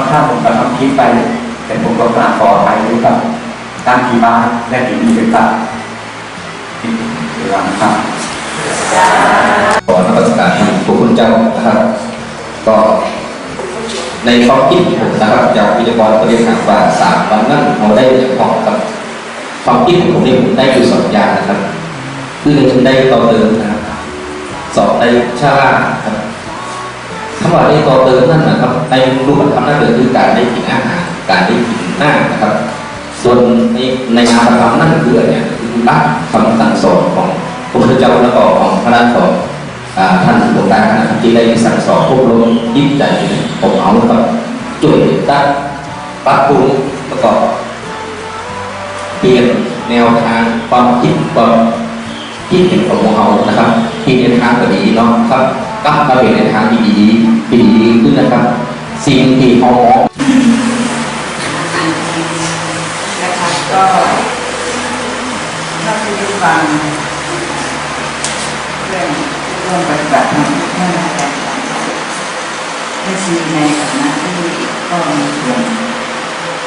างท่าผมก็ทำคลิปไป แต่ผมก็กราบขออภัยด้วยกับการที่บ้านและที่มีเป็นตาที่เวลานครับขอนมัสการพระคุณเจ้านะครับ ก็ในความคิดผมนะครับจากวิทยากรก็เรียกถามว่าสามวันนั้นเราได้เกี่ยวข้อกับความคิดของผมนี่ผมได้อยู่สองอย่างนะครับคือหนึ่งได้ต่อเติมนะครับสองได้ชาลาครับ คำว่าได้ต่อเติมนั่นนะครับในรูปธรรมนั่นก็คือการได้กินอาหารการได้กินหน้านะครับ ส่วนในในนามธรรมนั่นคืออะไรเนี่ยคือรักคำสั่งสอนของพระพุทธเจ้าและก็ของพระราชาท่านหลวงตานะครับที่ได้สั่งสอนพวกเรายิ่งใจผมเอาแล้วก็จุดตั้งปรับปรุงแล้วก็เปลี่ยนแนวทางความคิดความคิดเห็นของเรานะครับที่ในทางก็ดีเนาะครับ กลับมาเป็นในทางที่ดีที่ดีขึ้นนะครับ สิ่งที่เขามอนะคะก็น่าจะได้ฟังเรื่องร่วมปฏิบัติธรรมที่ท่านอาจารย์ได้ชีในฐานะที่ก็มีส่วน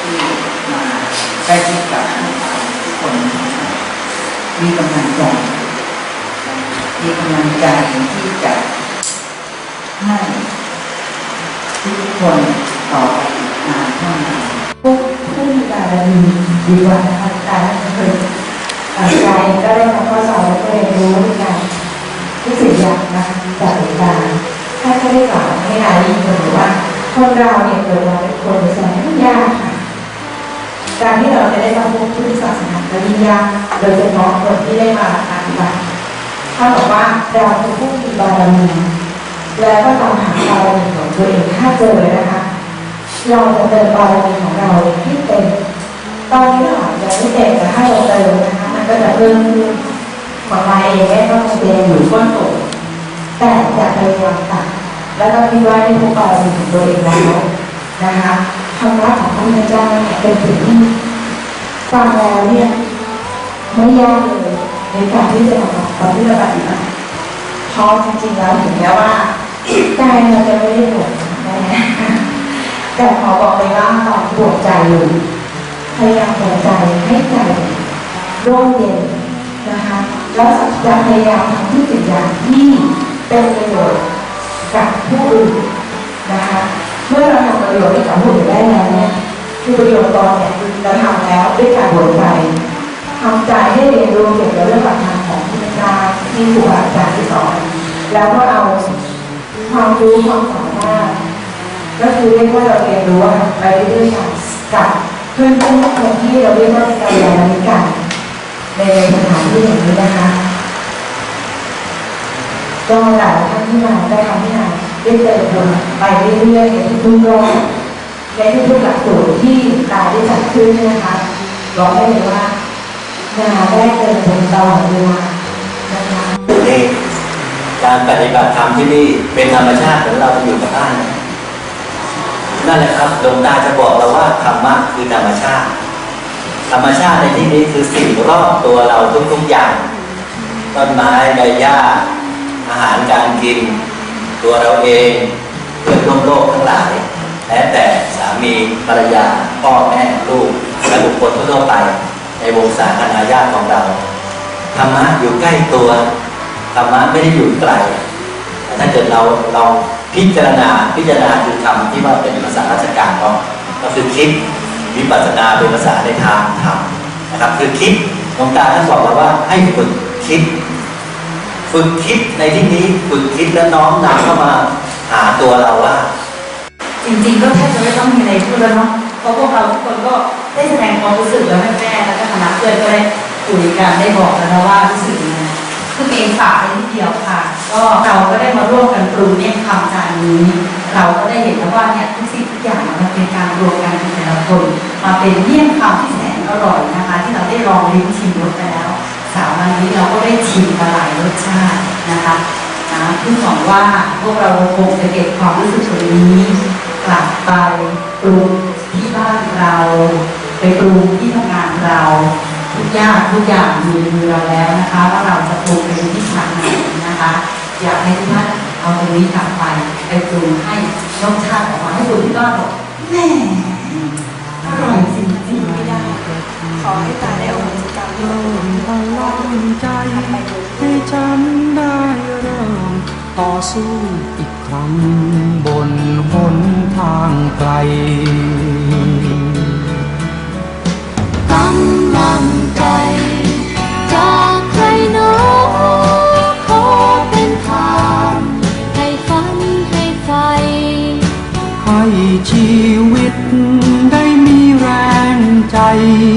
ที่มาใกล้ชิดกับทุกคนมีกำลังใจมีกำลังใจที่จะ ให้ทุกคนต่อไปอีกนานเท่านานผู้ผู้มีบารมีดีกว่านะคะการเคยอ่านใจก็ได้มาข้อสอบแล้วก็เรียนรู้ในการที่สิ่งอย่างนะจากเหตุการณ์ถ้าจะได้กล่าวให้นายยินดีว่าคนเราเนี่ยเกิดมาเป็นคนแสนยากค่ะการที่เราจะได้มาพบพุทธศาสนาก็ยิ่งยากโดยเฉพาะคนที่ได้มาปฏิบัติถ้าบอกว่าเราเป็นผู้มีบารมี แล้วก็ตามหาบารมีของตัวเองถ้าเจอนะคะ เราจะเติมบารมีของเราให้เต็มตอนนี้เราอาจจะไม่เต็มแต่ถ้าเราเติมนะคะมันก็จะเพิ่มขึ้นของเราเองไม่ต้องเต็มอยู่ก้นโตแต่จะพยายามตัดแล้วก็คิดว่าได้พบบารมีของตัวเองแล้วนะคะคำว่าของพระพุทธเจ้าเนี่ยเป็นสิ่งที่ฟังแล้วเนี่ยไม่ยากเลยในการที่จะทำตอนที่เราปฏิบัติเพราะจริงๆแล้วถึงแม้ว่า ใจเราจะไม่ได้หลงแน่แต่ขอบอกเลยว่าตอนปวดใจอยู่พยายามปวใจให้ใจร่มเย็นนะคะ แล้วจะพยายามทำทุกสิ่งอย่างที่เป็นประโยชน์กับผู้อื่นนะคะ เมื่อเราทำประโยชน์ให้กับผู้อื่นได้แล้วเนี่ยคือประโยชน์ตอนเนี่ยเราทำแล้วด้วยการปวดใจทำใจให้เรียนรู้เกี่ยวกับเรื่องหลักธรรมของพุทธเจ้าที่ครูบาอาจารย์ที่สอนแล้วก็เอา ความรู้ความสามารถก็คือเรียกว่าเราเรียนรู้อะไปเรื่อยๆกันกับเพื่อนเพื่อนทุกคนที่เราเรียกว่าเป็นการเรียนรู้กันในสถานที่อย่างนี้นะคะก็หลายท่านที่มาได้ทำที่ไหนได้เจอคนไปเรื่อยๆในทุกๆรอบในทุกๆหลักสูตรที่ตาได้จัดขึ้นนะคะบอกได้เลยว่านาได้เจอคนตลอดเวลานะคะ การปฏิบัติธรรมที่นี่เป็นธรรมชาติเหมือนเราอยู่กับบ้านนั่นแหละครับหลวงตาจะบอกเราว่าธรรมะคือธรรมชาติ ธรรมชาติในที่นี้คือสิ่งรอบตัวเราทุกๆอย่าง ต้นไม้ใบหญ้า อาหารการกิน ตัวเราเองเพื่อนร่วมโลกทั้งหลายแม้แต่สามีภรรยา พ่อแม่ลูกและบุคคลทั่วไป ในวงศาคณาญาติของเราธรรมะอยู่ใกล้ตัว ธรรมะไม่ได้อยู่ไกลแต่ถ้าเกิดเราเราพิจารณาพิจารณาคือคำที่ว่าเป็นภาษาราชการเนาะก็คือคิดวิปัสสนาเป็นภาษาในทางธรรมนะครับ คือคิดหลวงตาท่านบอกเราว่าให้ฝึกคิด ฝึกคิดในที่นี้ฝึกคิดแล้วน้อมนำเข้ามาหาตัวเราว่า จริงๆก็แทบจะไม่ต้องมีอะไรพูดแล้วเนาะเพราะพวกเราทุกคนก็ได้แสดงความรู้สึกแล้วแม่ๆแล้วก็คณะเพื่อนก็ได้คุยกันได้บอกแล้วนะว่ารู้สึก ยังไงคือเองฝากไปนิดเดียวค่ะ ก็เราก็ได้มาร่วมกันปรุงเนี่ยคำจานนี้ เราก็ได้เห็นแล้วว่าเนี่ยทุกสิ่งทุกอย่างมันเป็นการรวมกันของแต่ละคนมาเป็นเยี่ยมคำที่แสนอร่อยนะคะ ที่เราได้ลองลิ้มชิมรสไปแล้วสามวันนี้เราก็ได้ชิมมาหลายรสชาตินะคะนะเพิ่งหวังว่าพวกเราคงจะเก็บความรู้สึกตรงนี้ กลับไปปรุงที่บ้านเรา ไปปรุงที่ทำงานเรา ย่างทุกอย่างมีในมือเราแล้วนะคะ ว่าเราจะปรุงไปในทิศทางไหนนะคะ อยากให้ทุกท่านเอาตรงนี้กลับไปไปปรุงให้รสชาติออกมาให้คนที่บ้านบอกแม่อร่อยจริงๆไม่ได้ ขอให้ตาได้อโหสิกรรมด้วยพลังใจให้ฉันได้เริ่มต่อสู้อีกครั้งบนหนทางไกล ใจ